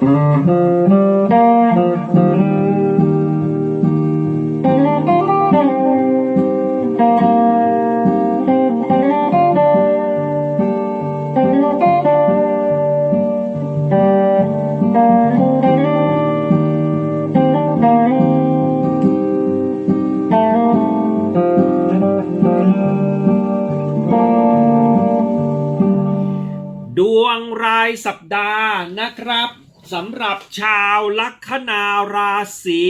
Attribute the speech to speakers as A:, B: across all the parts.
A: ดวงรายสัปดาห์นะครับ สำหรับชาวลัคนาราศี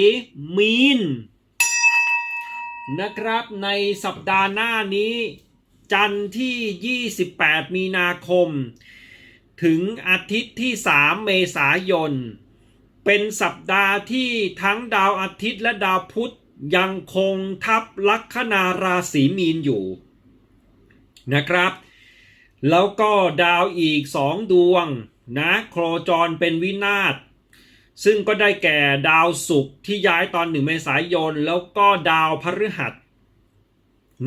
A: มีน นะครับในสัปดาห์หน้านี้ จันทร์ที่ 28 มีนาคม ถึงอาทิตย์ที่ 3 เมษายน เป็นสัปดาห์ที่ทั้งดาวอาทิตย์และดาวพุธยังคงทับลัคนาราศีมีนอยู่ นะครับ แล้วก็ดาวอีกสองดวง นะโครจรเป็นวินาศซึ่งก็ได้แก่ดาวศุกร์ที่ย้ายตอนหนึ่งเมษายน แล้วก็ดาวพฤหัส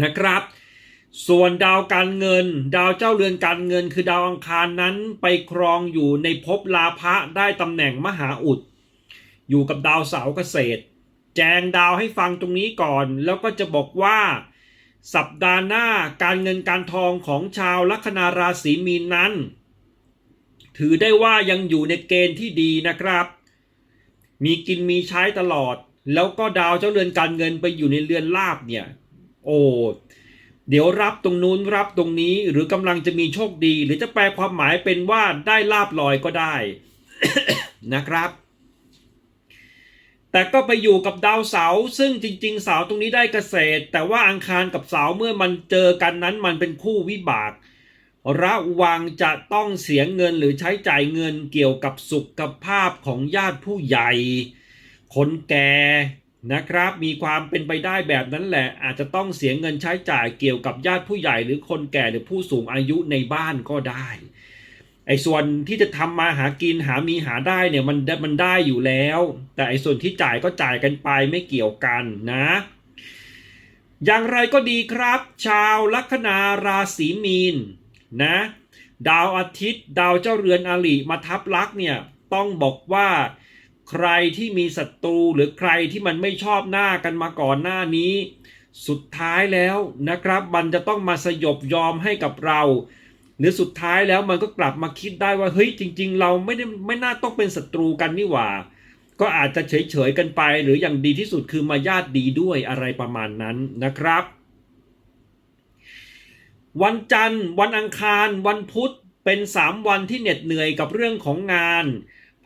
A: นะครับ ส่วนดาวการเงิน ดาวเจ้าเรือนการเงิน คือดาวอังคารนั้นไปครองอยู่ในภพลาภะได้ตำแหน่งมหาอุด อยู่กับดาวเสาเกษตร แจงดาวให้ฟังตรงนี้ก่อน แล้วก็จะบอกว่า สัปดาห์หน้าการเงินการทองของชาวลัคนาราศีมีนนั้น ถือได้ว่ายังอยู่ในเกณฑ์ที่ดีนะครับ มีกินมีใช้ตลอด แล้วก็ดาวเจ้าเรือนการเงินไปอยู่ในเรือนลาบเนี่ย โอ้เดี๋ยวรับตรงนู้นรับตรงนี้หรือกำลังจะมีโชคดี หรือจะแปลความหมายเป็นว่าได้ลาบลอยก็ได้นะครับ แต่ก็ไปอยู่กับดาวเสาซึ่งจริง ๆ เสาตรงนี้ได้เกษตร แต่ว่าอังคารกับเสาเมื่อมันเจอกันนั้นมันเป็นคู่วิบาก ระวังจะต้องเสียเงินหรือใช้จ่ายเงินเกี่ยวกับสุขภาพของญาติผู้ใหญ่ คนแก่นะครับ มีความเป็นไปได้แบบนั้นแหละ อาจจะต้องเสียเงินใช้จ่ายเกี่ยวกับญาติผู้ใหญ่หรือคนแก่หรือผู้สูงอายุในบ้านก็ได้ไอ้ส่วนที่จะทำมาหากินหามีหาได้เนี่ยมันมันได้อยู่แล้ว แต่ไอ้ส่วนที่จ่ายก็จ่ายกันไปไม่เกี่ยวกันนะ อย่างไรก็ดีครับ ชาวลัคนาราศีมีน นะดาวอาทิตย์ ดาวเจ้าเรือนอลีมาทับลักเนี่ยต้องบอกว่าใครที่มีศัตรูหรือใครที่มันไม่ชอบหน้ากันมาก่อนหน้านี้ สุดท้ายแล้วนะครับ มันจะต้องมาสยบยอมให้กับเรา หรือสุดท้ายแล้วมันก็กลับมาคิดได้ว่าเฮ้ยจริง ๆ เราไม่ได้ไม่น่าต้องเป็นศัตรูกันนี่หว่า ก็อาจจะเฉยๆกันไป หรืออย่างดีที่สุดคือมาญาติดีด้วยอะไรประมาณนั้นนะครับ วันจันทร์ วันอังคาร วันพุธเป็น 3 วันที่เหน็ดเหนื่อยกับเรื่องของงาน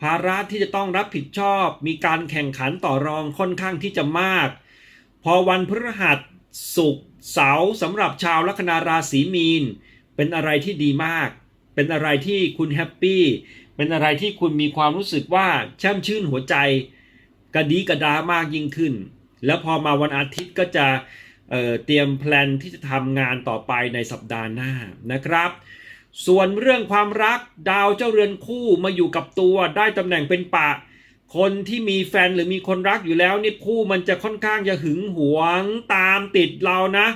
A: ภาระที่จะต้องรับผิดชอบ มีการแข่งขันต่อรองค่อนข้างที่จะมาก พอวันพฤหัสศุกร์เสาร์สำหรับชาวลัคนาราศีมีน เป็นอะไรที่ดีมาก เป็นอะไรที่คุณแฮปปี้เป็นอะไรที่คุณมีความรู้สึกว่าแช่มชื่นหัวใจ กระดีกระดามากยิ่งขึ้น แล้วพอมาวันอาทิตย์ก็จะ เเตรียมแพลนที่จะทำงานต่อไปในสัปดาห์หน้านะครับ ส่วนเรื่องความรักดาวเจ้าเรือนคู่มาอยู่กับตัวได้ตำแหน่งเป็นปะ คนที่มีแฟนหรือมีคนรักอยู่แล้วนี่คู่มันจะค่อนข้างจะหึงหวงตามติดเรานะ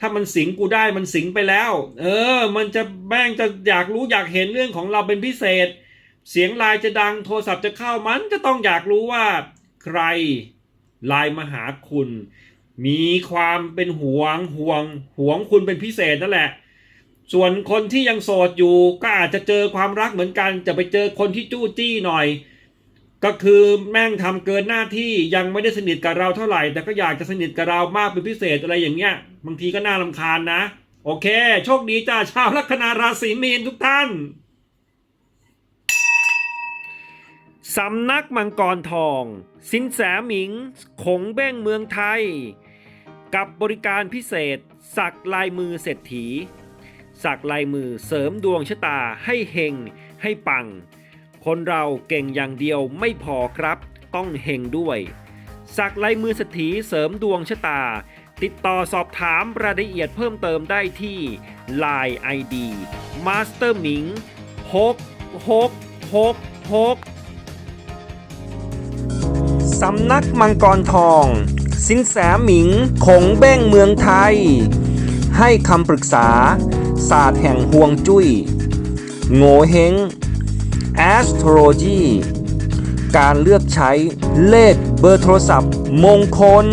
A: ถ้ามันสิงกูได้มันสิงไปแล้ว เออ มันจะแม่งจะอยากรู้อยากเห็นเรื่องของเราเป็นพิเศษ เสียงไลน์จะดังโทรศัพท์จะเข้ามันจะต้องอยากรู้ว่า ใครไลน์มาหาคุณ มีความเป็นห่วงห่วงห่วงคุณเป็นพิเศษนั่นแหละ ส่วนคนที่ยังโสดอยู่ก็อาจจะเจอความรักเหมือนกัน จะไปเจอคนที่จู้จี้หน่อย ก็คือแม่งทำเกินหน้าที่ยังไม่ได้สนิทกับเราเท่าไหร่ แต่ก็อยากจะสนิทกับเรามากเป็นพิเศษอะไรอย่างเงี้ย บางทีก็น่าลำคาญนะ โอเค โชคดีจ้าชาวลัคนาราศีมีนทุกท่านสำนักมังกรทอง สินแสหมิง ขงเบ้งเมืองไทย กับบริการพิเศษ สักลายมือเศรษฐี สักลายมือเสริมดวงชะตาให้เฮงให้ปัง คนเราเก่งอย่างเดียวไม่พอครับ ต้องเฮงด้วย สักลายมือเศรษฐีเสริมดวงชะตา ติดต่อสอบถามรายละเอียดเพิ่มเติมได้ที่ Line ID Master หมิง6 6 6 6สำนักมังกรทอง สินแสหมิงขงเบ้งเมืองไทย ให้คำปรึกษา ศาสตร์แห่งห่วงจุย้ย โงเฮง Astrology การเลือกใช้เลขเบอร์โทรศัพท์มงคล